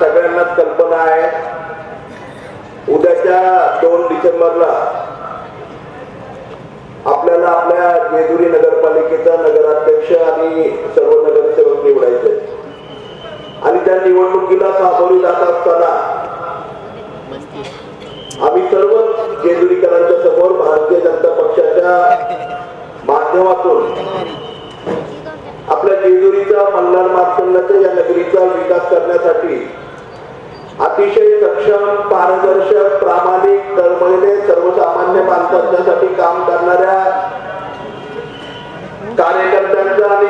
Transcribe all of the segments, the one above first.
सगळ्यांनाच कल्पना आहे. उद्याच्या दोन डिसेंबरला आपल्याला आपल्या जेजुरी नगरपालिकेचा नगराध्यक्ष आणि सर्व नगरसेवक निवडायचे. आणि त्या निवडणुकीला सामोरी जात असताना आम्ही सर्व जेजुरीकरांच्या समोर भारतीय जनता पक्षाच्या माध्यमातून आपल्या जेजुरीचा मल्हार मार्तंडाच्या या नगरीचा विकास करण्यासाठी अतिशय सक्षम पारदर्शक प्रामाणिक तळमळीने सर्वसामान्य माणसांच्यासाठी काम करणाऱ्या कार्यकर्त्यांचा आणि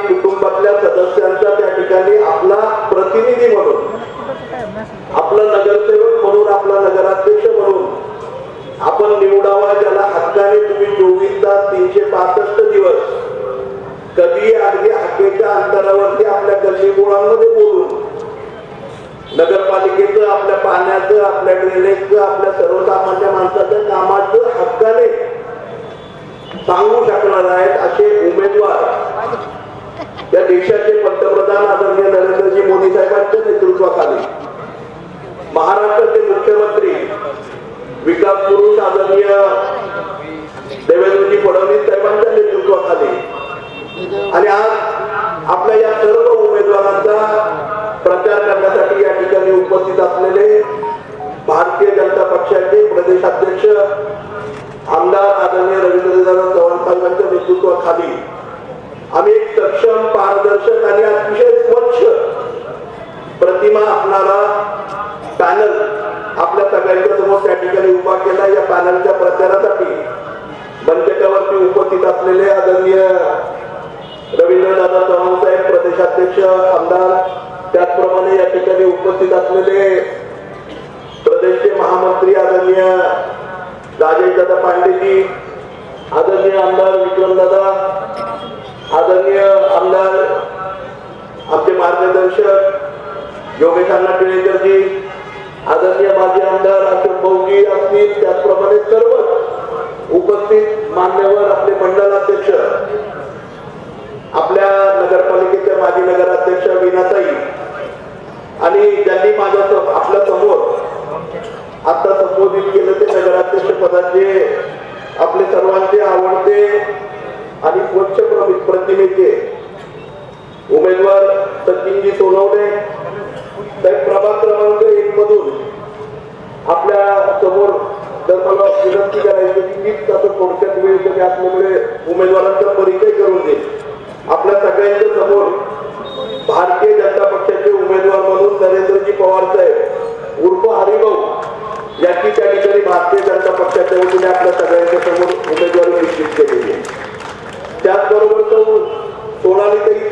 नगरपालिकेचं आपल्या पाण्याचं आपल्या ड्रेनेजचं आपल्या सर्वसामान्य माणसाच्या कामाचं हक्काने सांगू शकणार आहेत असे उमेदवार या देशाचे पंतप्रधान आदरणीय नरेंद्रजी मोदी साहेबांच्या नेतृत्वाखाली. महाराष्ट्राचे मुख्यमंत्री विकास पुरुष आदरणीय देवेंद्रजी फडणवीस साहेबांच्या नेतृत्वाखाली. आणि आज आपल्या या सर्व प्रचार करण्यासाठी या ठिकाणी उपस्थित असलेले भारतीय जनता पक्षाचे प्रदेशाध्यक्ष आमदार आदरणीय रवींद्रदादा चव्हाण साहेबांच्या नेतृत्वाखाली आम्ही एक सक्षम पारदर्शक आणि अतिशय स्वच्छ प्रतिमा असणारा पॅनल आपल्या सगळ्यांच्या समोर त्या ठिकाणी उभा केला. या पॅनलच्या प्रचारासाठी मंचकावरती उपस्थित असलेले आदरणीय रवींद्रदादा चव्हाण साहेब प्रदेशाध्यक्ष आमदार त्याचप्रमाणे या ठिकाणी उपस्थित असलेले प्रदेशचे महामंत्री आदरणीय राजेश दादा पांडेजी आदरणीय आमदार विक्रमदादा आदरणीय आमदार आमचे मार्गदर्शक योगेश अण्णा टिळेकरजी आदरणीय माजी आमदार अशोक भाऊजी असतील त्याचप्रमाणे सर्व उपस्थित मान्यवर आपले मंडलाध्यक्ष आपल्या नगरपालिकेच्या माजी नगराध्यक्ष विनाताई आणि त्यांनी माझ्या आपल्यासमोर आता संबोधित केलं ते नगराध्यक्ष पदाचे आपले सर्वांचे आवडते आणि स्वच्छ प्रतिमेचे उमेदवार सचिनजी सोनवणे. तर प्रभाग क्रमांक एक मधून आपल्यासमोर जर मला विनंती करायची की मीच आता थोडक्यात वेळ कमी असल्यामुळे उमेदवारांचा परिचय करून देईल आपल्या सगळ्यांच्या समोर भारतीय जनता पक्षाचे उमेदवार म्हणून नरेंद्रजी पवार साहेब उर्फ त्याची त्या ठिकाणी भारतीय जनता पक्षाच्या वतीने आपल्या सगळ्यांच्या समोर उमेदवारी निश्चित केलेली आहे. त्याचबरोबर तो सोनाली तरी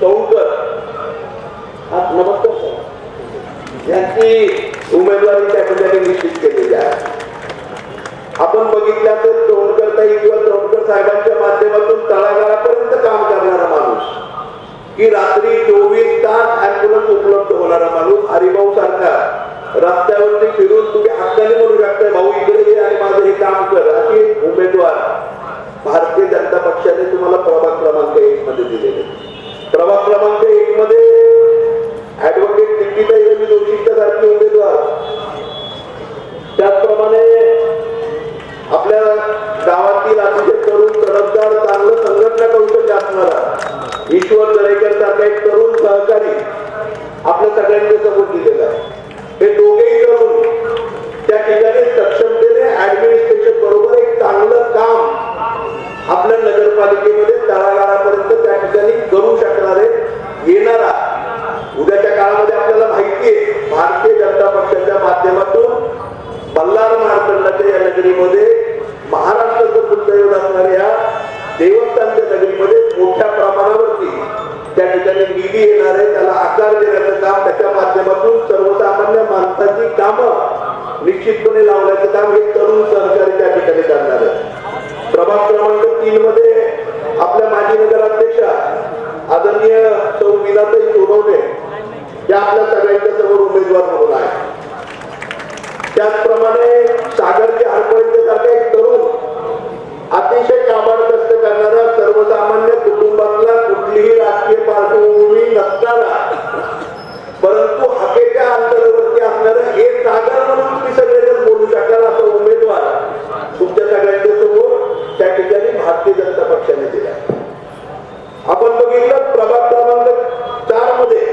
चौकर हा नमस्कार यांची उमेदवारी त्या ठिकाणी निश्चित केलेली आहे. आपण बघितल्या तर तोंडकरताई किंवा तोंडकर साहेबांच्या माध्यमातून तळागाळापर्यंत काम करणारा माणूस की रात्री चोवीस तास ऍम्ब्युलन्स उपलब्ध होणारा माणूस हरिभाऊ सारखा. रस्त्यावरती फिरून तुम्ही हक्काने म्हणू शकताय भाऊ इकडे ये आणि माझं हे काम कर. अशी उमेदवार. भारतीय जनता पक्षाने तुम्हाला प्रभाग क्रमांक एक मध्ये दिलेले. प्रभाग क्रमांक एक मध्ये निश्चितपणे लावण्याचं काम हे तरुण सहकारी त्या ठिकाणी करणार आहे. प्रभाग क्रमांक तीन मध्ये आपल्या माजी नगराध्यक्षा आदरणीय सौ विनाताई सोनवणे या आपल्या सगळ्यांच्या समोर उमेदवार म्हणून आहे त्याचप्रमाणे सागरचे हरपळीचे आपण बघितलं प्रभाग क्रमांक चारमध्ये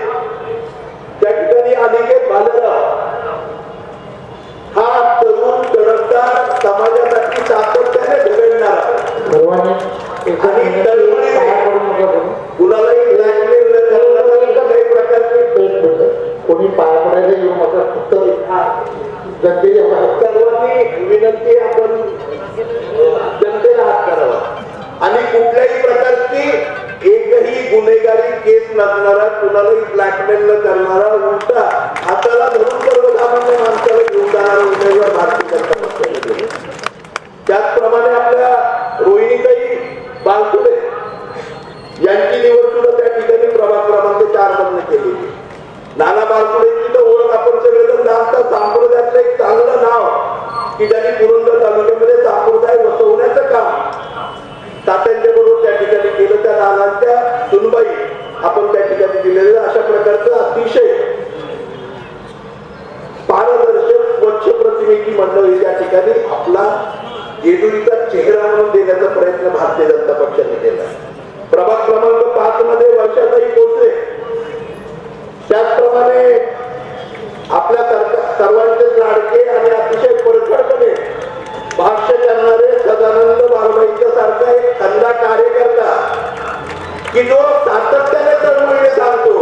की ज्यांनी पुरंदर तालुक्यामध्ये तापूरदाय वसवण्याचं काम तात्यांच्याबरोबर त्या ठिकाणी केलं त्या नानांच्या सुनबाई आपण त्या ठिकाणी दिलेलं अशा प्रकारचं अतिशय पारदर्शक स्वच्छ प्रतिनिधी मंडळी त्या ठिकाणी आपला येडुरीचा चेहरा म्हणून देण्याचा प्रयत्न भारतीय जनता पक्षाने केला. प्रभाग क्रमांक पाच मध्ये वर्षाचाही पोहोचले त्याचप्रमाणे आपल्या सर्वांचे लाडके की लोक सातत्याने चळवळीने सांगतो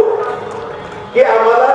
की आम्हाला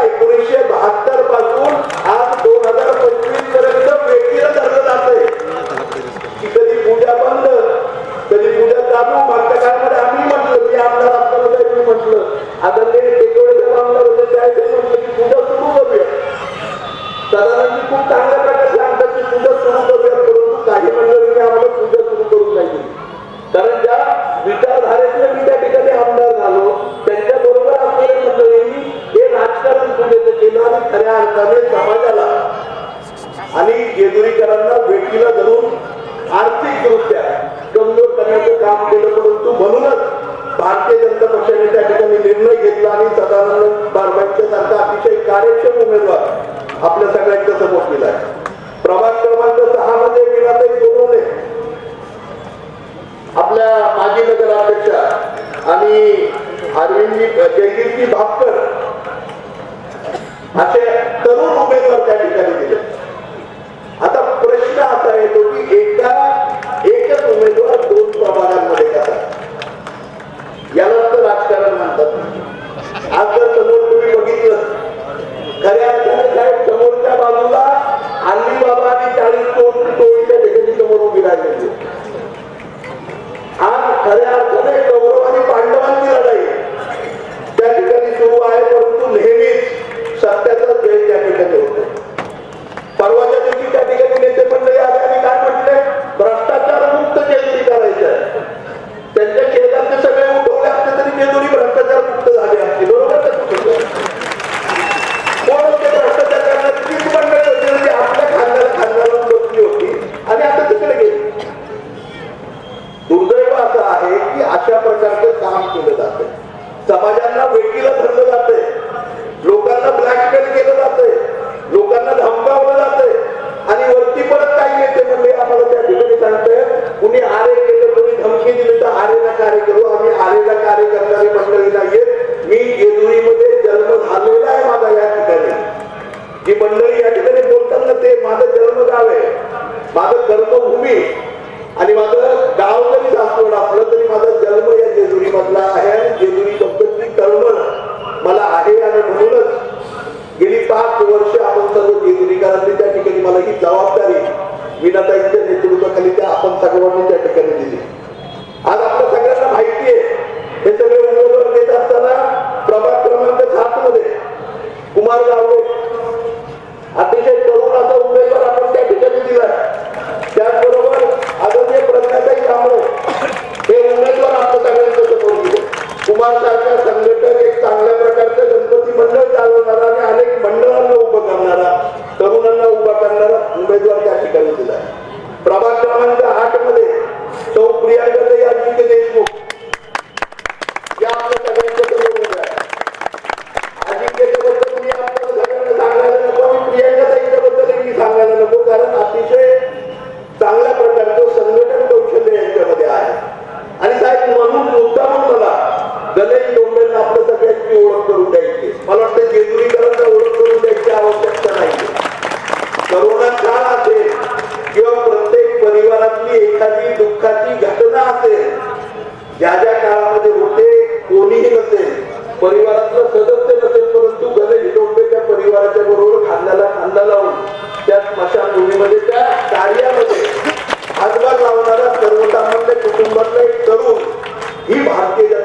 aquella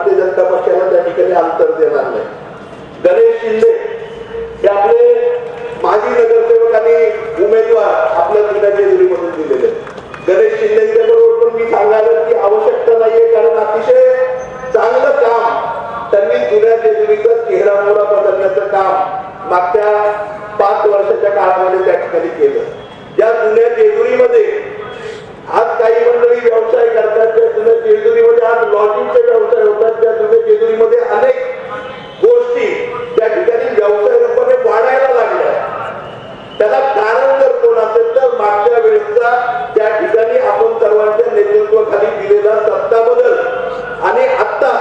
भारतीय जनता पक्षाला त्या ठिकाणी अंतर देणार नाही. गणेश शिंदे हे आपले माजी नगरसेवक आणि उमेदवार आपल्या जिल्ह्याच्या मधून दिलेले गणेश शिंदेच्या बरोबर पण मी सांगायला की आवश्यकता नाहीये कारण अतिशय चांगलं काम त्यांनी जुन्या जेजुरीचा चेहरा मोरा बदलण्याचं काम मागच्या पाच वर्षाच्या काळामध्ये त्या ठिकाणी केलं. ज्या जुन्या जेजुरीमध्ये आज काही मंडळी व्यवसाय करतात जुन्या जेजुरीमध्ये आज लॉजिंगचे व्यवसाय होतात त्या जुन्या जेजुरीमध्ये अनेक गोष्टी त्या ठिकाणी व्यवसाय रूपाने वाढायला लागल्या. त्याला कारण जर कोण असेल तर मागच्या वेळेचा त्या ठिकाणी आपण सर्वांच्या नेतृत्वाखाली दिलेला सत्ता बदल आणि आत्ता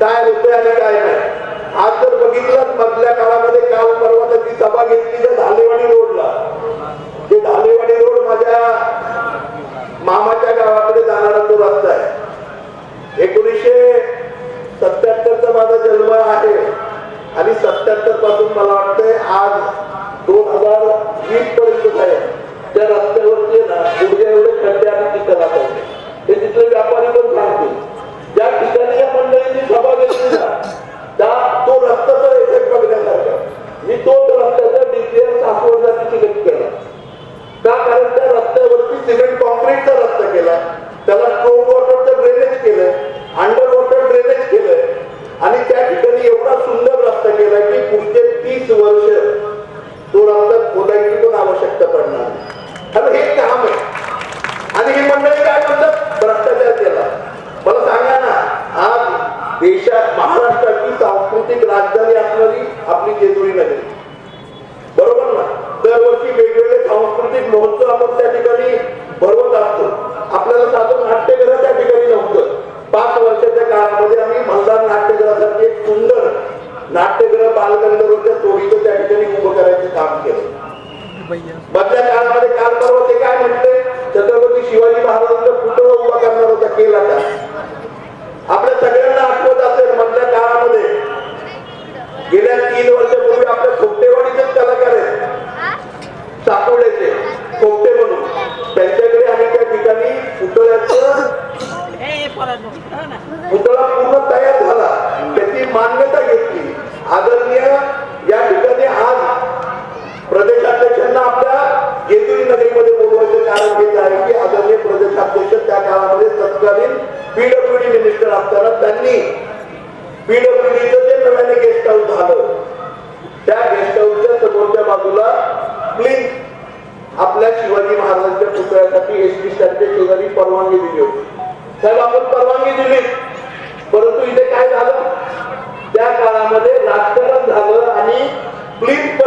काय होते आणि काय नाही. आज जर बघितलं मधल्या काळामध्ये काल परवा त्याची सभा घेतली तर धालेवाडी रोडला. ते धालेवाडी रोड माझ्या मामाच्या गावाकडे जाणारा तो रस्ता आहे. एकोणीसशे सत्याहत्तरचा माझा जन्म आहे. आणि सत्याहत्तरपासून मला वाटतंय आज दोन हजार वीस पर्यंत आहे त्या रस्त्यावरती ना एवढे खड्डे आणि तिथं दाखवते हे तिथले व्यापार सिमेंट कॉन्क्रीटचा रस्ता केला. त्याला टोप गेल्या तीन वर्ष Blip.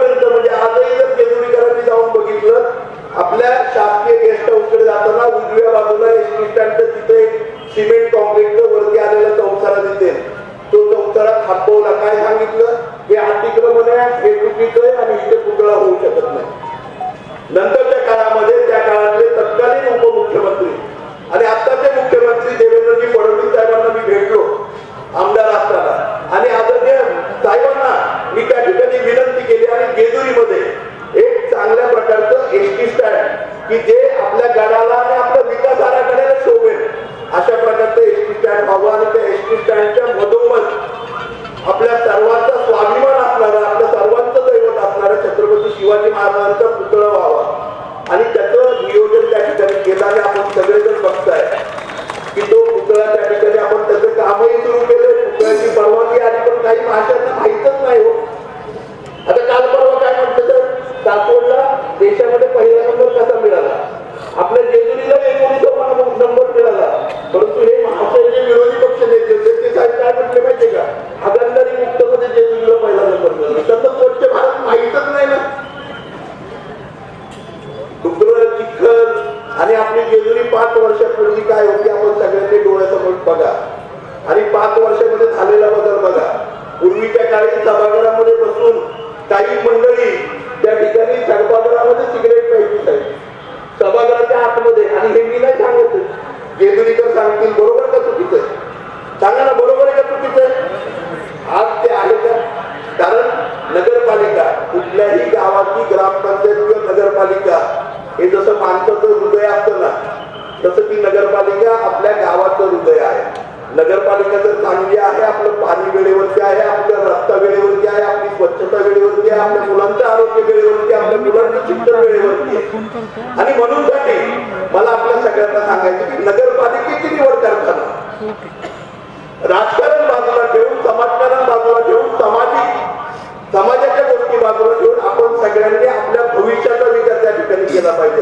त्या ठिकाणी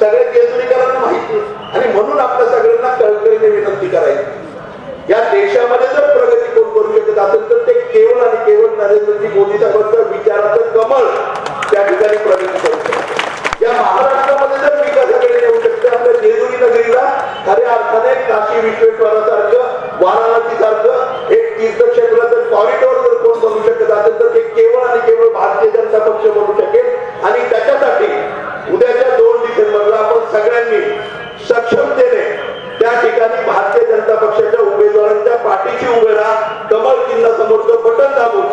गरज सगळ्या केंद्रीकरांना माहिती आणि म्हणून आपल्या सगळ्यांना कळकळीने विनंती करायची. या देशामध्ये जर प्रगती कोण करू शकत असेल तर ते केवळ आणि केवळ नरेंद्रजी मोदीचा फक्त विचाराचं कमळ त्या ठिकाणी प्रगती करू शकते. या महाराष्ट्रामध्ये जर विकासाकडे येऊ शकते आपल्या जेजुरी नगरीला खऱ्या अर्थाने काशी विश्वेश्वरासारखं वाराणसी सारखं एक तीर्थक्षेत्राचं कॉरिडॉर जर कोण बनू शकत असेल तर ते केवळ आणि केवळ भारतीय जनता पक्ष बनवू शकेल सगळ्यांनी सक्षमतेने त्या ठिकाणी भारतीय जनता पक्षाच्या उमेदवारांच्या पाठीशी उभे राहा कमल चिन्ह समोरचं बटन दाबून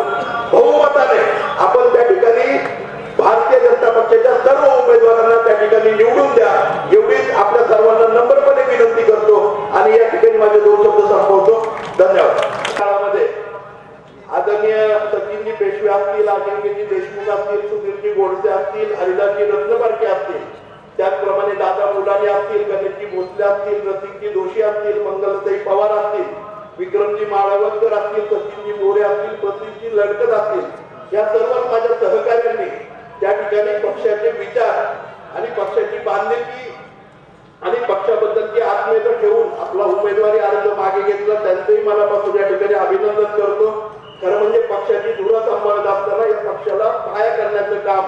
बहुमताने आपण त्या ठिकाणी भारतीय जनता पक्षाच्या सर्व उमेदवारांना त्या ठिकाणी निवडून द्या. एवढीच आपल्या सर्वांना नम्रपणे विनंती करतो आणि या ठिकाणी माझे दोन शब्द संपवतो. धन्यवाद. काळामध्ये आदरणीय सचिनजी पेशवे असतील अजिंक्यजी देशमुख असतील सुधीरजी गोडसे असतील हरिदासजी रत्नपारखे असतील दादा असतील गणेशजी भोसले असतील रसिकजी जोशी असतील मंगलताई पवार असतील विक्रमजी माळवणकर असतील सचिनजी मोरे असतील प्रसिद्धजी लडकत असतील या सर्व माझ्या सहकार्यांनी त्या ठिकाणी पक्षाचे विचार आणि पक्षाची बांधिलकी आणि पक्षाबद्दलची आत्मीयता ठेवून आपला उमेदवारी अर्ज मागे घेतला. त्यांचंही मनापासून या ठिकाणी अभिनंदन करतो. खरं म्हणजे पक्षाची धुरा सांभाळत असताना या पक्षाला पाया करण्याचं काम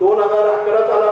दोन हजार अकरा सालापासून